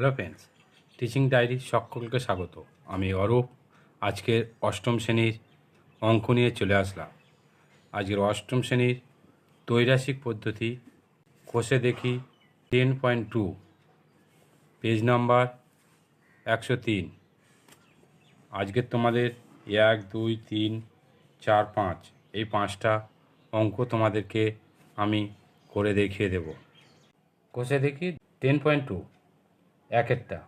Hello friends, teaching diary সকলকে স্বাগত। আমি অরূপ, আজকের অষ্টম শ্রেণির অঙ্ক নিয়ে চলে আসলাম। আজকের অষ্টম শ্রেণির তৈরাসিক পদ্ধতি, কোষে দেখি ten point two page number একশো তিন। আজকের তোমাদের এক, দুই, তিন, চার, পাঁচ, এই পাঁচটা অঙ্ক তোমাদেরকে আমি করে দেখিয়ে দেব। কোষে দেখি টেন পয়েন্ট টু একেরটা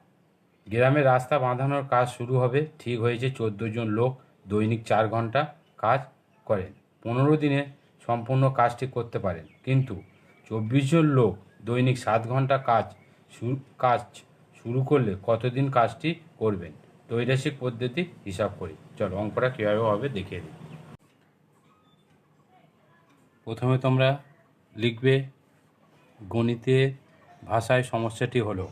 গ্রামে রাস্তা বাঁধানোর কাজ শুরু হবে, ঠিক হয়েছে চোদ্দ জন লোক দৈনিক চার ঘণ্টা কাজ করেন, পনেরো দিনে সম্পূর্ণ কাজটি করতে পারেন। কিন্তু চব্বিশ জন লোক দৈনিক সাত ঘণ্টা কাজ কাজ শুরু করলে কতদিন কাজটি করবেন? তৈরাসিক পদ্ধতি হিসাব করি। চলো অঙ্কটা কীভাবে হবে দেখিয়ে দিই। প্রথমে তোমরা লিখবে গণিতের ভাষায় সমস্যাটি হলো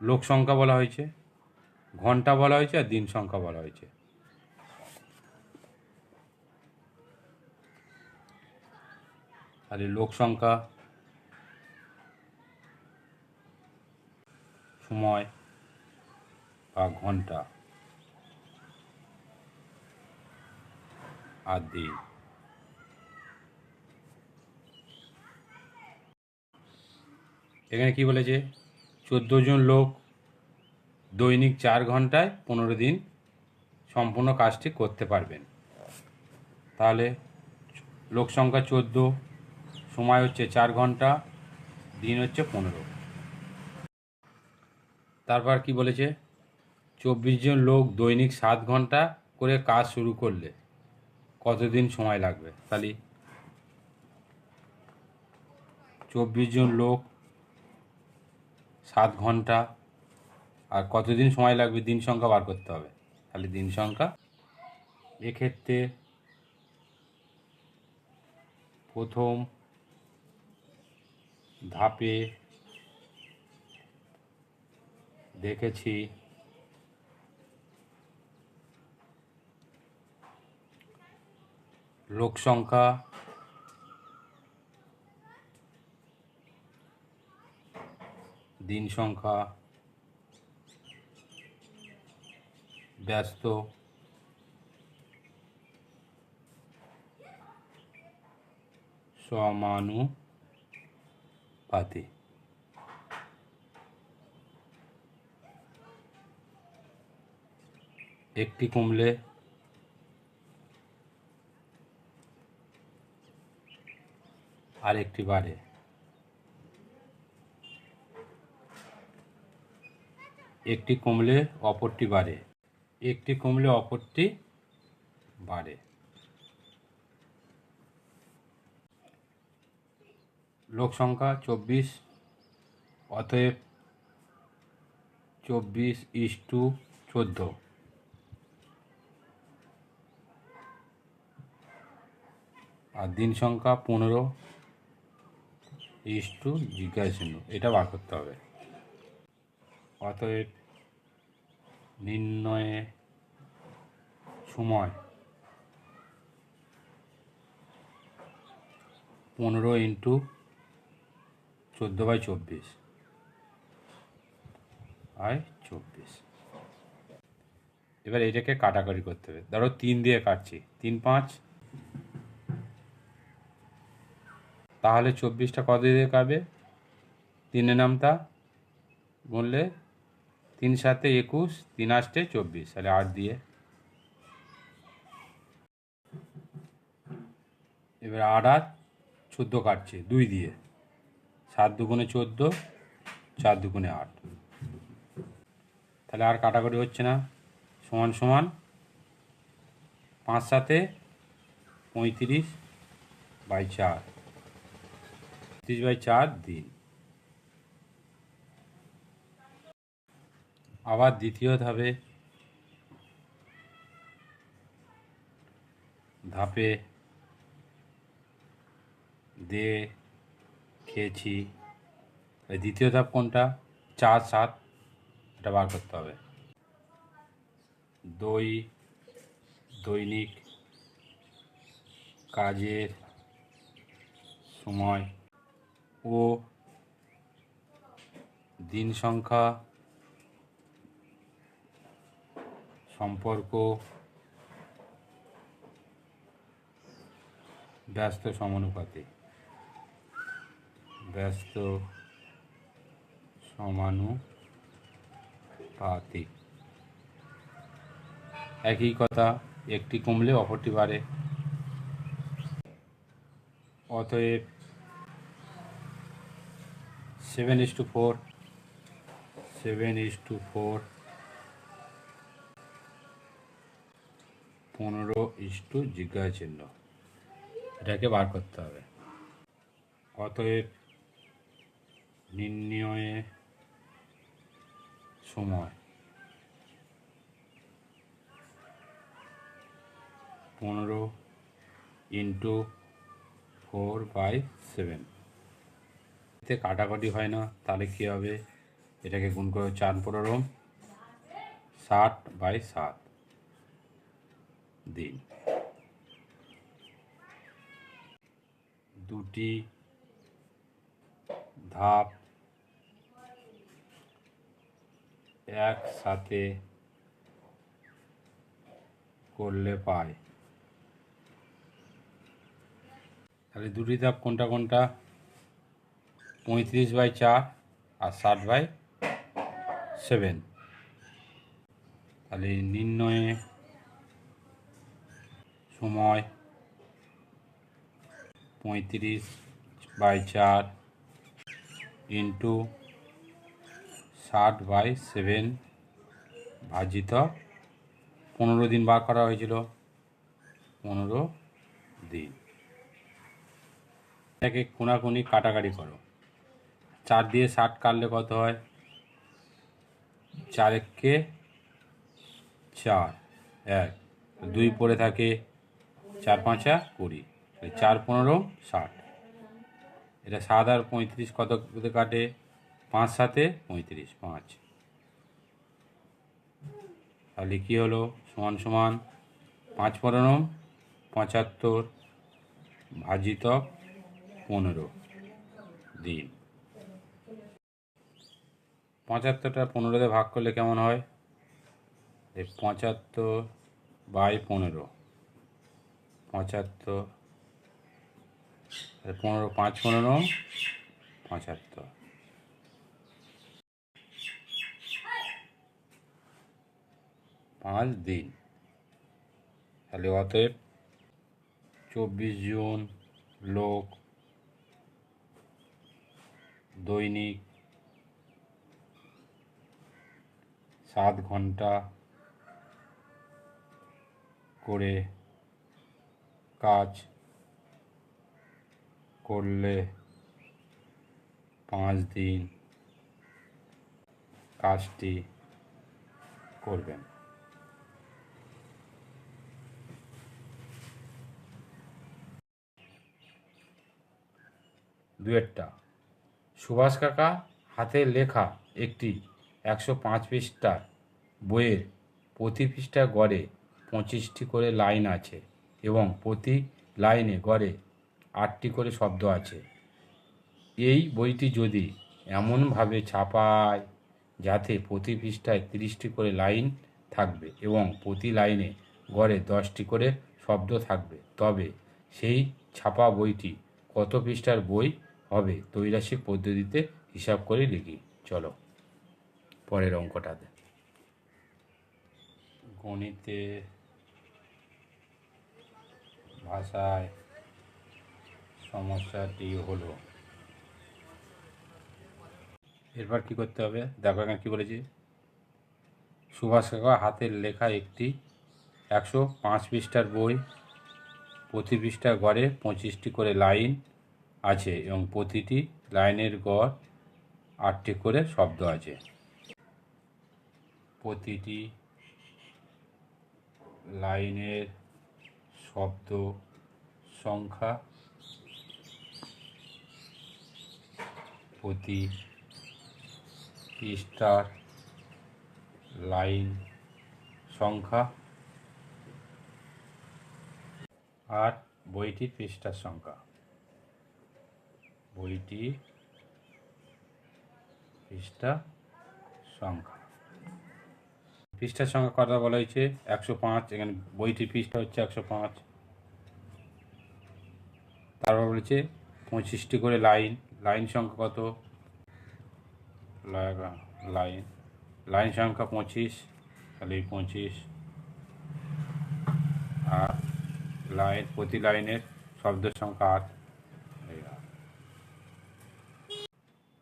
লোক সংখ্যা বলা হয়েছে, ঘণ্টা বলা হয়েছে আর দিন সংখ্যা বলা হয়েছে। তাহলে লোক সংখ্যা, সময় বা ঘণ্টা আর দিন। এখানে কি বলেছে? চোদ্দ জন লোক দৈনিক চার ঘন্টায় পনেরো দিন সম্পূর্ণ কাজটি করতে পারবেন। তাহলে লোক সংখ্যা চোদ্দ, সময় হচ্ছে চার ঘণ্টা, দিন হচ্ছে পনেরো। তারপর কি বলেছে? চব্বিশ জন লোক দৈনিক সাত ঘণ্টা করে কাজ শুরু করলে কতদিন সময় লাগবে? তাহলে চব্বিশ জন লোক সাত ঘণ্টা আর কতদিন সময় লাগবে? দিন সংখ্যা বার করতে হবে। তাহলে দিন সংখ্যা এক্ষেত্রে প্রথম ধাপে দেখেছি লোক সংখ্যা দিন সংখ্যা ব্যস্ত সমানুপাতি একটি কমলে আরেকটি বাড়ে। একটি কমলে অপরটি বাড়ে, একটি কমলে অপরটি বাড়ে। লোক সংখ্যা চব্বিশ, অতএব চব্বিশ ইস টু চোদ্দ। আর দিন সংখ্যা পনেরো, ইস টু জিজ্ঞাসা এটা বার করতে হবে। অতএব নির্ণয়ে সময়। পনেরো ইন্টু চোদ্দ বাই চব্বিশ। আয় চব্বিশ। এবার এটাকে কাটাকাটি করতে হবে। ধরো তিন দিয়ে কাটছি। তিন পাঁচ। তাহলে চব্বিশটা কত দিয়ে কাটবে? তিনে নামতা বললে তিন সাতে একুশ, তিন আষ্টে চব্বিশ, তাহলে আট দিয়ে। এবার আট আট চোদ্দ কাটছে, দুই দিয়ে। সাত দুগুণে চোদ্দ, চার দুগুণে আট। তাহলে আর কাটাকাটি হচ্ছে না। সমান সমান পাঁচ সাতে পঁয়ত্রিশ বাই চার, পঁয়ত্রিশ বাই চার দিন। আবার দ্বিতীয় ধাপে ধাপে দে খেয়েছি দ্বিতীয় ধাপ কোনটা? চার, সাত, এটা বার করতে হবে। দই, দৈনিক কাজের সময় ও দিন সংখ্যা সম্পর্ক, ব্যস্ত সমানুপাতে ব্যস্ত সমানুপাতিক। একই কথা, একটি কমলে অপরটি বাড়ে। অতএব seven is two four seven is two four পনেরো ইস টু জিজ্ঞাসা চিহ্ন। এটাকে বার করতে হবে। অতএব নির্ণয়ে সময়। পনেরো ইন্টু ফোর বাই সেভেন। এতে কাটাকাটি হয় না, তাহলে কী হবে? এটাকে গুণ করে চার পনেরো, ষাট বাই সাত। দিন। দুটি ধাপ একসাথে করলে পায়। তাহলে দুটি ধাপ কোনটা কোনটা? পঁয়ত্রিশ বাই চার আর ষাট বাই সেভেন। তাহলে নির্ণয়ে সময় পঁয়ত্রিশ বাই চার ইন্টু ষাট বাই সেভেন ভাজিত পনেরো দিন বার করা হয়েছিল। পনেরো দিন। এটাকে কোনাকুনি কাটাকাটি করো। চার দিয়ে ষাট কাটলে কত হয়? চার চার, এক। দুই পড়ে থাকে চার পাঁচা কুড়ি চার পনেরো ষাট। এটা সাত আর পঁয়ত্রিশ কত কাটে? পাঁচ সাতে পঁয়ত্রিশ, পাঁচ। তাহলে কী হলো? সমান সমান পাঁচ পনেরো, পঁচাত্তর ভাজিত পনেরো দিন। পঁচাত্তরটা পনেরোতে ভাগ করলে কেমন হয়? এই পঁচাত্তর বাই পনেরো। পঁচাত্তর। পনেরো, পাঁচ পনেরো, পঁচাত্তর। পাঁচ দিন। তাহলে অতএব চব্বিশ জন লোক দৈনিক সাত ঘণ্টা করে কাজ করলে পাঁচ দিন কাজটি করবেন। দুয়েরটা সুভাষ কাকা হাতের লেখা একটি একশো পাঁচ পৃষ্ঠার বইয়ের প্রতি পৃষ্ঠা গড়ে পঁচিশটি করে লাইন আছে। এবং প্রতি লাইনে গড়ে আটটি করে শব্দ আছে। এই বইটি যদি এমনভাবে ছাপায় যাতে প্রতি পৃষ্ঠায় তিরিশটি করে লাইন থাকবে এবং প্রতি লাইনে গড়ে দশটি করে শব্দ থাকবে, তবে সেই ছাপা বইটি কত পৃষ্ঠার বই হবে তৈরাসিক পদ্ধতিতে হিসাব করে লিখি। চলো, পরের অঙ্কটাতে গণিতে ভাষায় সমস্যাটি হলো। এরপর কি করতে হবে? দেখো এখানে কি বলেছি। সুভাষ কাকা হাতের লেখা একটি একশো পাঁচ পৃষ্ঠার বই, প্রতি পৃষ্ঠা গড়ে পঁচিশটি করে লাইন আছে এবং প্রতিটি লাইনের গড় আটটি করে শব্দ আছে। প্রতিটি লাইনের শব্দ সংখ্যা প্রতি পৃষ্ঠার লাইন সংখ্যা আর বইটি পৃষ্ঠার সংখ্যা। বইটি পৃষ্ঠা সংখ্যা। পৃষ্ঠার সংখ্যা কথা বলা হয়েছে? একশো পাঁচ, এখানে বইটির পৃষ্ঠা হচ্ছে একশো পাঁচ। বলেছে পঁচিশটি করে লাইন। লাইন সংখ্যা কত? লাইন। লাইন সংখ্যা পঁচিশ, তাহলে এই পঁচিশ। আর লাইন, প্রতি লাইনের শব্দের সংখ্যা আট।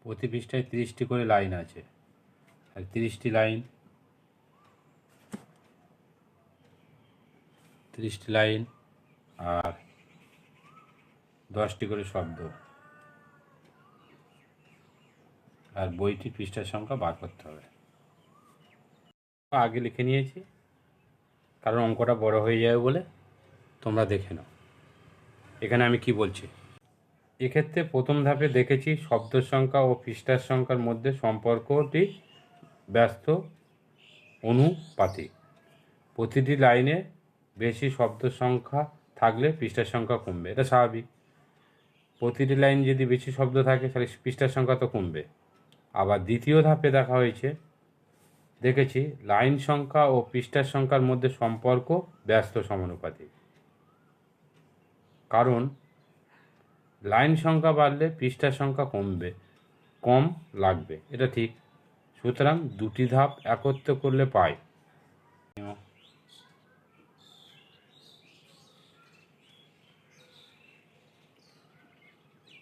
প্রতি পৃষ্ঠায় তিরিশটি করে লাইন আছে। আর তিরিশটি লাইন। তিরিশটি লাইন। আর দশটি করে শব্দ। আর বইটির পৃষ্ঠার সংখ্যা বার করতে হবে। আগে লিখে নিয়েছি। কারণ অঙ্কটা বড় হয়ে যাবে বলে তোমরা দেখে নাও। এখানে আমি কি বলছি? এক্ষেত্রে প্রথম ধাপে দেখেছি শব্দের সংখ্যা ও পৃষ্ঠার সংখ্যার মধ্যে সম্পর্কটি ব্যস্ত অনুপাতিক প্রতিটি লাইনে বেশি শব্দ সংখ্যা থাকলে পৃষ্ঠার সংখ্যা কমবে। এটা স্বাভাবিক। প্রতিটি লাইন যদি বেশি শব্দ থাকে, তাহলে পৃষ্ঠার সংখ্যা তো কমবে। আবার দ্বিতীয় ধাপে দেখা হয়েছে, দেখেছি, লাইন সংখ্যা ও পৃষ্ঠার সংখ্যার মধ্যে সম্পর্ক ব্যস্ত সমানুপাতিক। কারণ, লাইন সংখ্যা বাড়লে পৃষ্ঠার সংখ্যা কমবে, কম লাগবে, এটা ঠিক। সুতরাং দুটি ধাপ একত্র করলে পাই।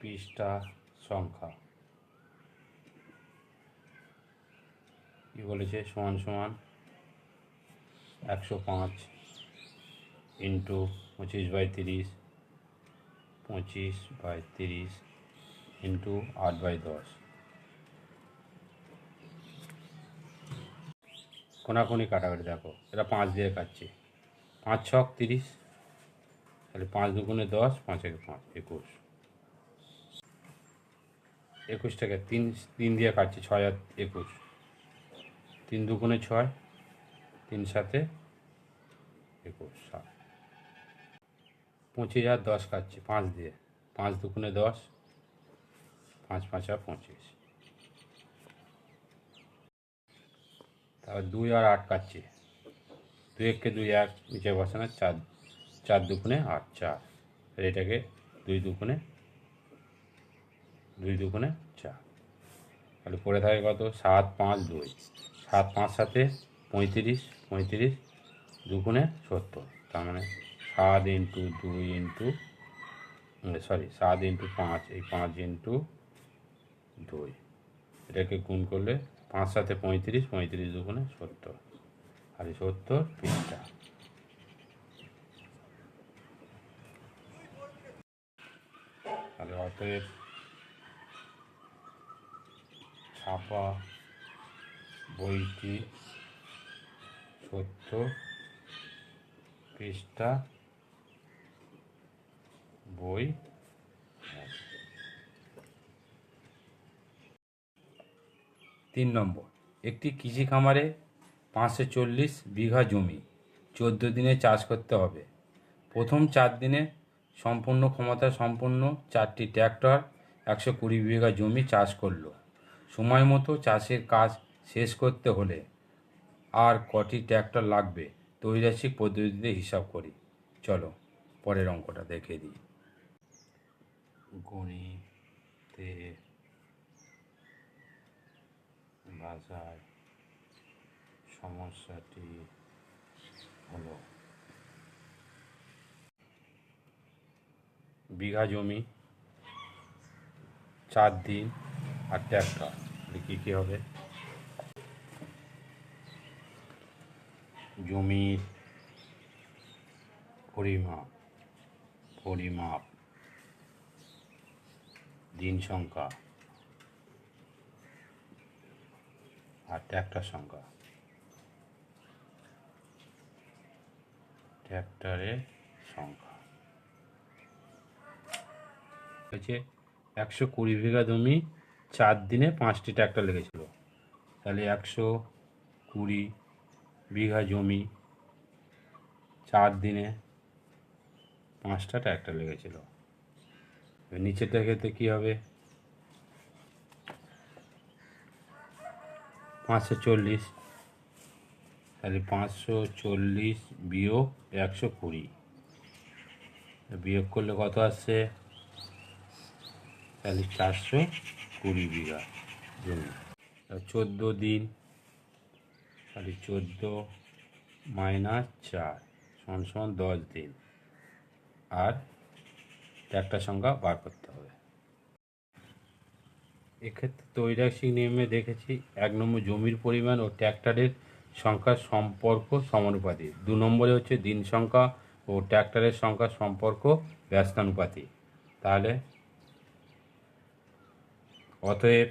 পৃষ্ঠা সংখ্যা। কি বলেছে? সমান সমান একশো পাঁচ ইন্টু পঁচিশ বাই তিরিশ, পঁচিশ বাই তিরিশ ইন্টু আট বাই দশ। কোনাকুনি কাটাকাটি দেখো, এটা পাঁচ দিয়ে কাটছি। পাঁচ ছক তিরিশ, তাহলে পাঁচ দুগুণে দশ, পাঁচ একে পাঁচ, একুশ। একুশ টাকা তিন তিন দিয়ে কাটছি, ছয় আর একুশ। তিন দুগুণে ছয়, তিন সাথে একুশ, সাত। পঁচিশ আর দশ কাটছি, পাঁচ দিয়ে। পাঁচ দুগুণে দশ, পাঁচ পাঁচ আর পঁচিশ। তারপর দুই আর আট কাটছি। দুই এককে দুই এক, নিচে বসানো, চার চার দুগুণে আট, চার। এটাকে দুই দুগুণে দুই দুগুণে চার। তাহলে পড়ে থাকে কত? সাত পাঁচ দুই। সাত পাঁচ সাথে পঁয়ত্রিশ পঁয়ত্রিশ দুগুণে সত্তর। তার মানে সাত ইন্টু দুই ইন্টু সরি সাত ইন্টু পাঁচ, এই পাঁচ ইন্টু দুই। এটাকে গুণ করলে পাঁচ সাথে পঁয়ত্রিশ পঁয়ত্রিশ দুগুণে সত্তর। আর এই সত্তর পৃষ্ঠা তাহলে অতএব ছাপা বইটি সত্তর পৃষ্ঠা বই তিন নম্বর। একটি কৃষি খামারে পাঁচশো চল্লিশ বিঘা জমি, চোদ্দ দিনে চাষ করতে হবে। প্রথম চার দিনে সম্পূর্ণ ক্ষমতা সম্পন্ন চারটি ট্র্যাক্টর, একশো কুড়ি বিঘা জমি চাষ করল। সময় মতো চাষের কাজ শেষ করতে হলে আর কটি ট্র্যাক্টর লাগবে তৈরাসিক পদ্ধতিতে হিসাব করি। চলো, পরের অঙ্কটা দেখে দিই। গণিতে ভাষায় সমস্যাটি হলো, বিঘা জমি, চার দিন আর ট্র্যাক্টর কী কী হবে? জমির পরিমাপ পরিমাপ, দিন সংখ্যা আর ট্র্যাক্টর সংখ্যা। ট্র্যাক্টরের সংখ্যা। হয়েছে একশো কুড়ি বিঘা জমি চার দিনে পাঁচটি ট্র্যাক্টর লেগেছিল। তাহলে একশো কুড়ি বিঘা জমি চার দিনে পাঁচটা ট্র্যাক্টর লেগেছিল। নিচেরটার ক্ষেত্রে কী হবে? পাঁচশো চল্লিশ। তাহলে পাঁচশো চল্লিশ বিয়োগ একশো কুড়ি। বিয়োগ করলে কত আসছে? তাহলে চারশো কুড়ি বিঘা জমি চোদ্দ দিন তাহলে চোদ্দ মাইনাস চার সমান সমান দশ দিন। আর একটা সংখ্যা বার করতে হবে। এক্ষেত্রে তৈরাসিক নিয়মে দেখেছি এক নম্বর জমির পরিমাণ ও ট্র্যাক্টরের সংখ্যার সম্পর্ক সমানুপাতি দু নম্বরে হচ্ছে দিন সংখ্যা ও ট্র্যাক্টরের সংখ্যার সম্পর্ক ব্যস্তানুপাতি তাহলে অতএব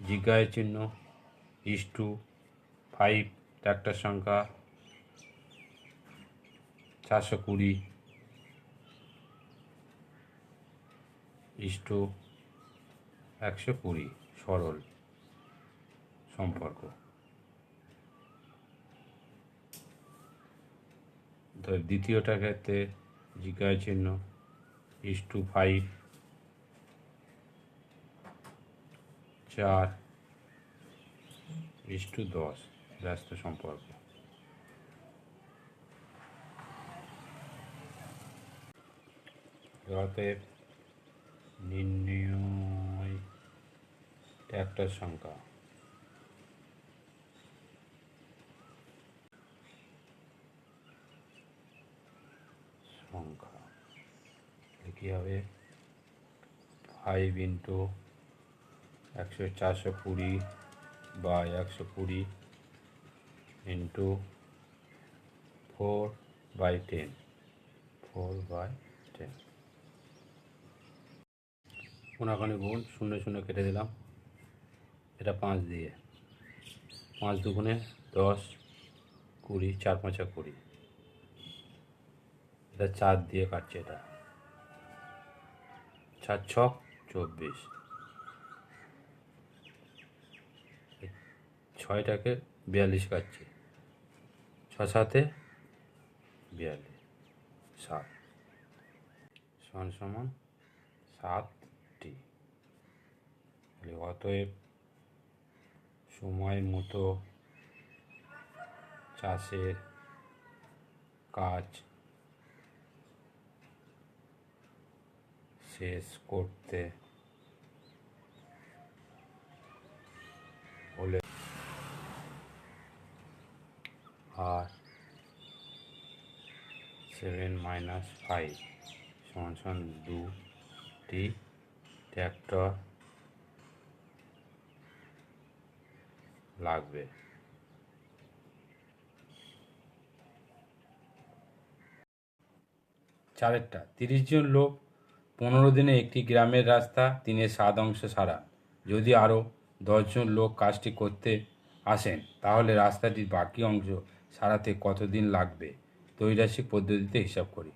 জিজ্ঞাসা চিহ্ন ইস টু ফাইভ ট্র্যাক্টর সংখ্যা, চারশো কুড়ি। ইস টু একশো কুড়ি, সরল সম্পর্ক। দ্বিতীয়টা ক্ষেত্রে জিজ্ঞাসা চিহ্ন ইস টু ফাইভ চার ইস দশ ব্যস্ত সম্পর্ক অতএব নির্ণয় ট্র্যাক্টর সংখ্যা সংখ্যা কী হবে ফাইভ ইন্টু একশো চারশো কুড়ি বা একশো কুড়ি into four by ten four by ten কোনাখানি গুণ শূন্য শূন্য কেটে দিলাম। এটা পাঁচ দিয়ে। পাঁচ দুগুণে দশ, কুড়ি, চার পাঁচা কুড়ি। এটা চার দিয়ে কাটছে এটা। চার ছক চব্বিশ এই ছয়টাকে বিয়াল্লিশ কাটছে ছ সাতে বিয়াল্লিশ। সাত। সমান সমান সাতটি। অতএব সময় মতো চাষের কাজ শেষ করতে হলে আর সেভেন মাইনাস ফাইভ সমান সমান দুটি ট্র্যাক্টর লাগবে। চারেরটা, তিরিশ জন লোক, পনেরো দিনে একটি গ্রামের রাস্তা, তিনের সাত অংশ সারা। যদি আরও দশজন লোক কাজটি করতে আসেন, তাহলে রাস্তাটির বাকি অংশ সারাতে কতদিন লাগবে? তৈরাসিক পদ্ধতিতে হিসাব করি।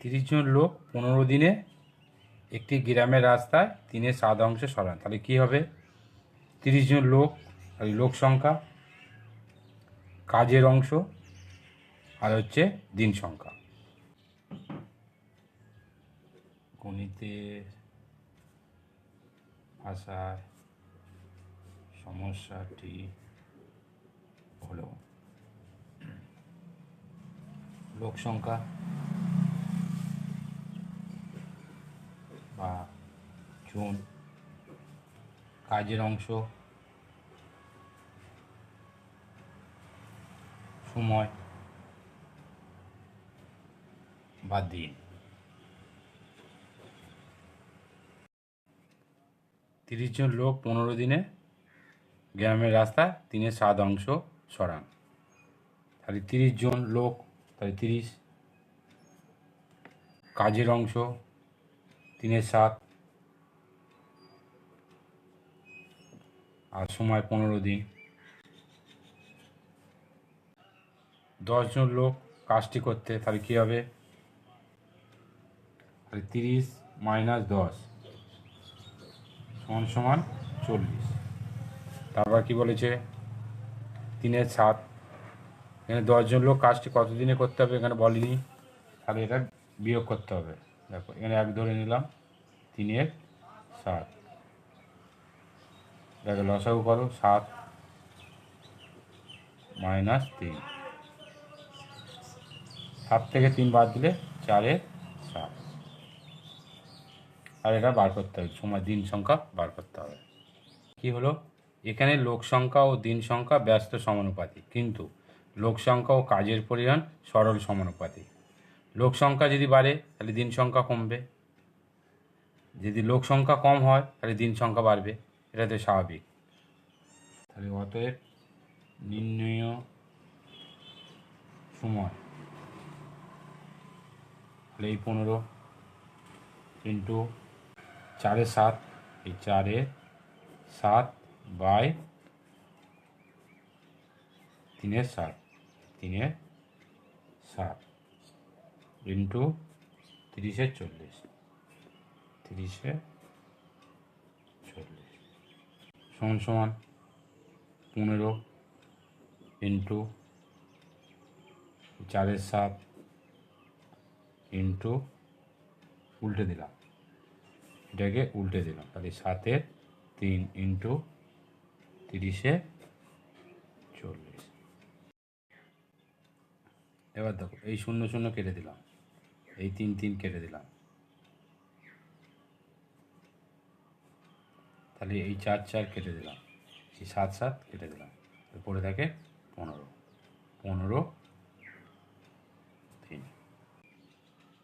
তিরিশ জন লোক পনেরো দিনে একটি গ্রামের রাস্তায় তিনের সাত অংশ সরান। তাহলে কী হবে? তিরিশ জন লোক লোক সংখ্যা, কাজের অংশ, আর হচ্ছে দিন সংখ্যা। গণিতের ভাষায় সমস্যাটি হলো লোক সংখ্যা বা জন কাজের অংশ সময় বা দিন। তিরিশ জন লোক পনেরো দিনে গ্রামের রাস্তা তিনের সাত অংশ সরান। তাহলে তিরিশ জন লোক, তাহলে তিরিশ কাজের অংশ তিনের সাত। আর সময় পনেরো দিন। দশজন লোক কাজটি করতে, তাহলে কী হবে? তাহলে তিরিশ মাইনাস দশ। সমান সমান চল্লিশ। তারপর কি বলেছে? তিনের সাত। এখানে দশজন লোক কাজটি কতদিনে করতে হবে এখানে বলেনি। তাহলে এটা বিয়োগ করতে হবে। দেখো, এখানে এক ধরে নিলাম, তিনের সাত। দেখো, লসাগু করো, সাত মাইনাস তিন। সাত থেকে তিন বাদ দিলে চারের সাত। আর এটা বার করতে হবে। সময় দিন সংখ্যা বার করতে হবে। কি হলো? এখানে লোক সংখ্যা ও দিন সংখ্যা ব্যস্ত সমানুপাতি কিন্তু লোক সংখ্যা ও কাজের পরিমাণ সরল সমানুপাতি লোক সংখ্যা যদি বাড়ে, তাহলে দিন সংখ্যা কমবে। যদি লোক সংখ্যা কম হয়, তাহলে দিন সংখ্যা বাড়বে। এটা তো স্বাভাবিক। তাহলে অতএব নির্ণয় সময়। তাহলে এই পনেরো ইন্টু চারে সাত, এই চারে সাত বাই তিনের সাত তিনের সাত ইন্টু তিরিশে চল্লিশ তিরিশে চল্লিশ, সমান সমান পনেরো ইন্টু চারের সাত ইন্টু উল্টে দিলাম। এটাকে উল্টে দিলাম। তাহলে সাতের তিন ইন্টু তিরিশে চল্লিশ। এবার দেখো, এই শূন্য শূন্য কেটে দিলাম। এই তিন তিন কেটে দিলাম। তাহলে এই চার চার কেটে দিলাম। এই সাত সাত কেটে দিলাম। পড়ে থাকে পনেরো। পনেরো তিন।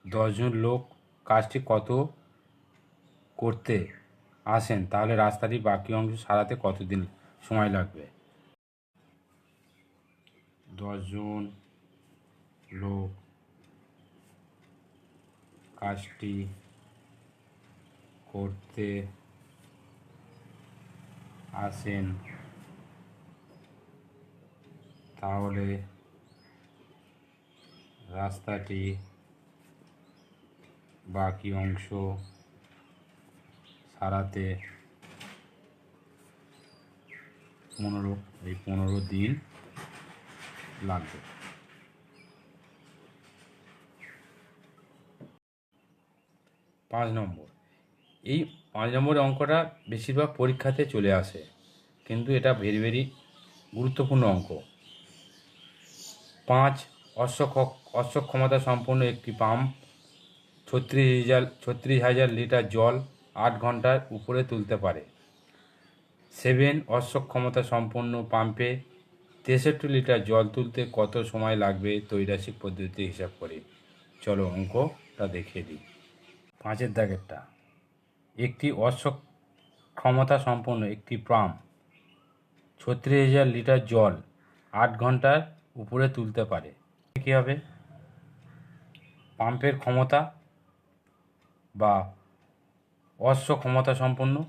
দশজন লোক, কাজটি কত? করতে আসেন, তাহলে রাস্তাটির বাকি অংশ সারাতে কতদিন সময় লাগবে? দশজন লোক কাজটি করতে আসেন, তাহলে রাস্তাটি বাকি অংশ সারাতে পনেরো, এই পনেরো দিন লাগবে। পাঁচ নম্বর। এই পাঁচ নম্বরের অঙ্কটা বেশিরভাগ পরীক্ষাতে চলে আসে, কিন্তু এটা ভেরি ভেরি গুরুত্বপূর্ণ অঙ্ক। পাঁচ অশ্বক্ষ অশ্বক্ষমতা সম্পন্ন একটি পাম্প, ছত্রিশ হাজার ছত্রিশ হাজার লিটার জল আট ঘণ্টার উপরে তুলতে পারে। সেভেন অশ্বক্ষমতা সম্পন্ন পাম্পে তেষট্টি লিটার জল তুলতে কত সময় লাগবে তৈরাসিক পদ্ধতি হিসাব করে? চলো অঙ্কটা দেখিয়ে দিই। পাঁচের দাগেরটা একটি। অশ্ব ক্ষমতা সম্পন্ন একটি পাম্প ছত্রিশ হাজার লিটার জল আট ঘণ্টার উপরে তুলতে পারে। কী হবে? পাম্পের ক্ষমতা বা অশ্ব ক্ষমতা সম্পন্ন।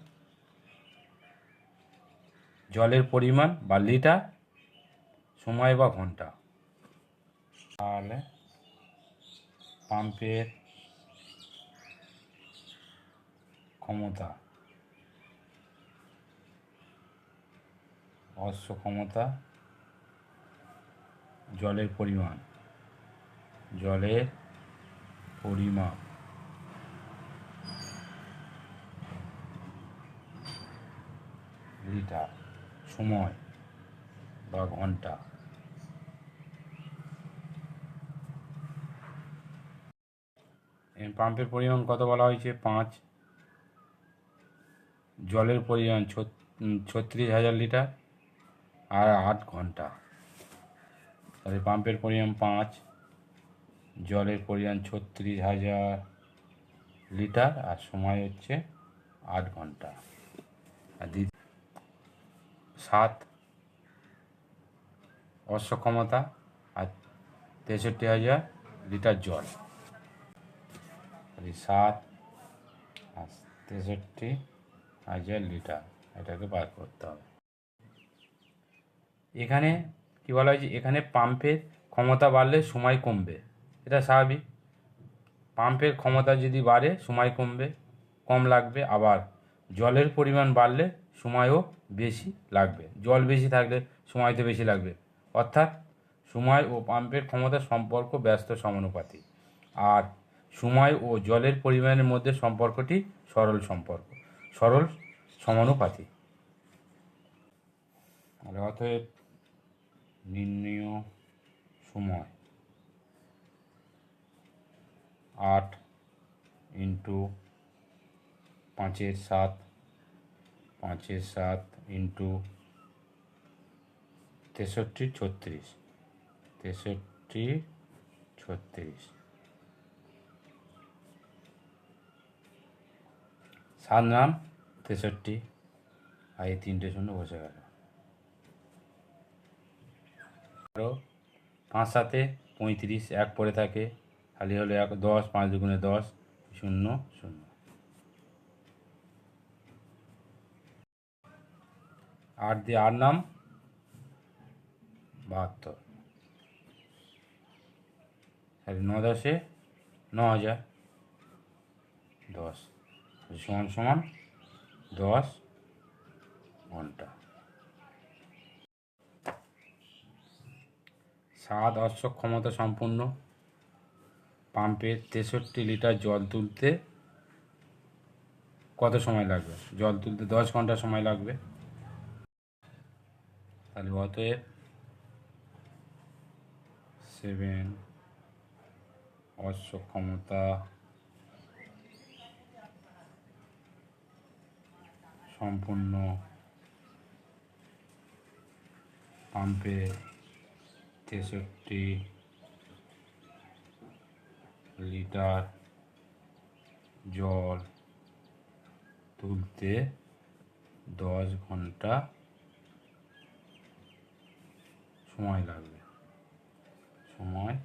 জলের পরিমাণ বা লিটার সময় বা ঘণ্টা। তাহলে পাম্পের ক্ষমতা। অশ্ব ক্ষমতা, জলের পরিমাণ। জলের পরিমাপ লিটার সময় বা ঘণ্টা। পাম্পের পরিমাণ কত বলা হয়েছে? পাঁচ। জলের পরিমাণ ছত্রিশ হাজার লিটার আর আট ঘণ্টা। তাহলে পাম্পের পরিমাণ পাঁচ, জলের পরিমাণ ছত্রিশ হাজার লিটার আর সময় হচ্ছে আট ঘণ্টা। আর দ্বি সাত অশ্ব ক্ষমতা আর তেষট্টি হাজার লিটার জল। সাত আর তেষট্টি হাজার লিটার, এটাকে বার করতে হবে। এখানে কি বলা হয়েছে? এখানে পাম্পের ক্ষমতা বাড়লে সময় কমবে। এটা স্বাভাবিক। পাম্পের ক্ষমতা যদি বাড়ে, সময় কমবে, কম লাগবে। আবার জলের পরিমাণ বাড়লে সময়ও বেশি লাগবে। জল বেশি থাকলে সময় তো বেশি লাগবে। অর্থাৎ সময় ও পাম্পের ক্ষমতার সম্পর্ক ব্যস্ত সমানুপাতি আর সময় ও জলের পরিমাণের মধ্যে সম্পর্কটি সরল সম্পর্ক, সরল সমানুপাতি অতএব নির্ণয় সময় আট ইন্টু পাঁচের সাত পাঁচের সাত ইন্টু তেষট্টি ছত্রিশ। তেষট্টি ছত্রিশ। সাত নাম, তেষট্টি। আর এই তিনটে শূন্য বসে গেল। আরও পাঁচ সাতে পঁয়ত্রিশ, এক পড়ে থাকে। খালি হলো এক, দশ, পাঁচ দুগুণে দশ, শূন্য শূন্য। আট দিয়ে আট নাম? বাহাত্তর। তাহলে ন দশে ন হাজার দশ। সমান সমান দশ ঘণ্টা। সাত অশ্ব ক্ষমতা সম্পন্ন, পাম্পে তেষট্টি লিটার জল তুলতে কত সময় লাগবে? জল তুলতে দশ ঘণ্টা সময় লাগবে? তাহলে অতএব সেভেন অশ্ব ক্ষমতা সম্পূর্ণ পাম্পে তেষট্টি লিটার জল তুলতে দশ ঘণ্টা সময় লাগবে। সময়